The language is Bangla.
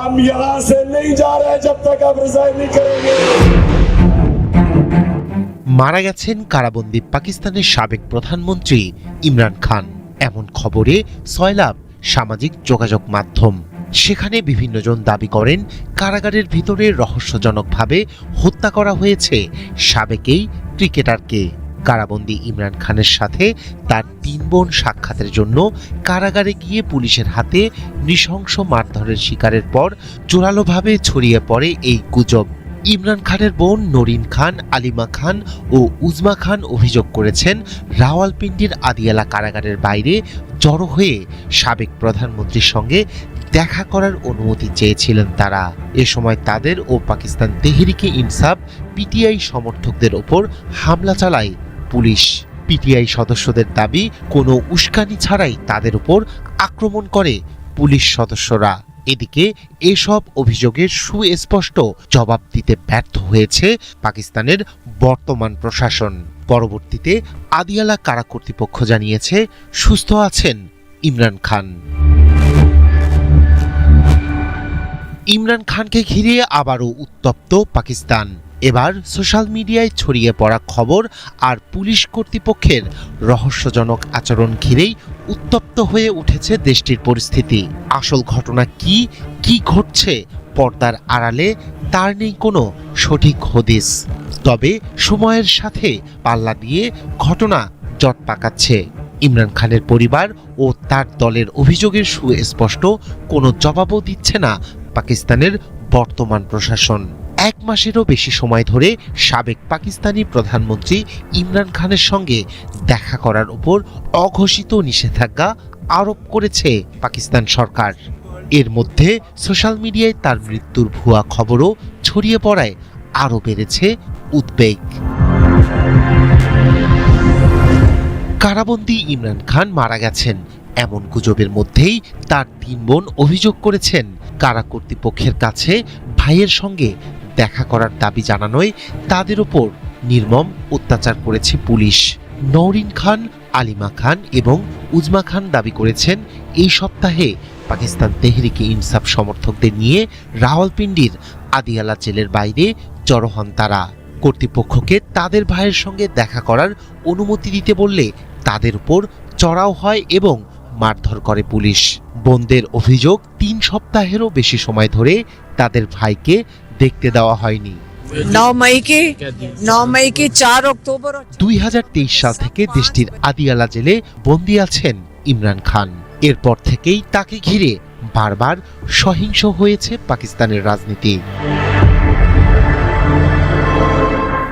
हम यहाँ से नहीं जा रहे जब तक आप रिजाइन नहीं करेंगे মারা গেছেন কারাবন্দী পাকিস্তানের সাবেক প্রধানমন্ত্রী ইমরান খান এমন খবরে সয়লাভ সামাজিক যোগাযোগ মাধ্যম সেখানে বিভিন্নজন দাবি করেন কারাগারের ভিতরে রহস্যজনকভাবে হত্যা করা হয়েছে সাবেকেই ক্রিকেটারকে কারাবন্দী ইমরান খানের সাথে তার তিন বোন সাক্ষাতের জন্য কারাগারে গিয়ে পুলিশের হাতে নৃশংস মারধরের শিকারের পর জোরালোভাবে ছড়িয়ে পড়ে এই গুজব। ইমরান খানের বোন নরিন খান, আলিমা খান ও উজমা খান অভিযোগ করেছেন রাওয়ালপিন্ডির আদিয়ালা কারাগারের বাইরে জড়ো হয়ে সাবেক প্রধানমন্ত্রীর সঙ্গে দেখা করার অনুমতি চেয়েছিলেন তারা। এ সময় তাদের ও পাকিস্তান তেহরিকে ইনসাফ, পিটিআই সমর্থকদের ওপর হামলা চালায় পুলিশ। পিটিআই সদস্যদের দাবি, কোনো উস্কানি ছাড়াই তাদের উপর আক্রমণ করে পুলিশ সদস্যরা। এদিকে এসব অভিযোগের সুস্পষ্ট জবাব দিতে ব্যর্থ হয়েছে পাকিস্তানের বর্তমান প্রশাসন। পরবর্তীতে আদিয়ালা কারা কর্তৃপক্ষ জানিয়েছে, সুস্থ আছেন ইমরান খান। ইমরান খানকে ঘিরে আবারও উত্তপ্ত পাকিস্তান। এবার সোশ্যাল মিডিয়ায় ছড়িয়ে পড়া খবর আর পুলিশ কর্তৃপক্ষের রহস্যজনক আচরণ ঘিরেই উত্তপ্ত হয়ে উঠেছে দেশটির পরিস্থিতি। আসল ঘটনা কি? কি ঘটছে? পর্দার আড়ালে তার নেই কোনো সঠিক হদিস। তবে সময়ের সাথে পাল্লা দিয়ে ঘটনা জট পাকাচ্ছে। ইমরান খানের পরিবার ও তার দলের অভিযোগের সুস্পষ্ট কোনো জবাবও দিচ্ছে না পাকিস্তানের বর্তমান প্রশাসন। এক মাসেরও বেশি সময় ধরে সাবেক পাকিস্তানি প্রধানমন্ত্রী ইমরান খানের সঙ্গে দেখা করার উপর অঘোষিত নিষেধাজ্ঞা আরোপ করেছে পাকিস্তান সরকার। এর মধ্যে সোশ্যাল মিডিয়ায় তার মৃত্যুর ভুয়া খবরও ছড়িয়ে পড়ায় আরও বেড়েছে উদ্বেগ। কারাবন্দী ইমরান খান মারা গেছেন। এমন গুজবের মধ্যেই তার তিন বোন অভিযোগ করেছেন। কারা কর্তৃপক্ষের কাছে ভাইয়ের সঙ্গে দেখা করার দাবি জানানোয় তাদের ওপর নির্মম অত্যাচার করেছে পুলিশ। নওরিন খান, আলিমা খান এবং উজমা খান দাবি করেছেন, এই সপ্তাহে পাকিস্তান তেহরিকে ইনসাফ সমর্থকদের নিয়ে রাওয়ালপিন্ডির আদিয়ালা জেলের বাইরে জড়ো হন তারা। কর্তৃপক্ষকে তাদের ভাইয়ের সঙ্গে দেখা করার অনুমতি দিতে বললে তাদের উপর চড়াও হয় এবং মারধর করে পুলিশ। বোনদের অভিযোগ তিন সপ্তাহেরও বেশি সময় ধরে তাদের ভাইকে দেখতে দেওয়া হয়নি। দুই হাজার তেইশ সাল থেকে দেশটির আদিয়ালা জেলে বন্দী আছেন ইমরান খান। এরপর থেকেই তাকে ঘিরে বারবার সহিংস হয়েছে পাকিস্তানের রাজনীতি।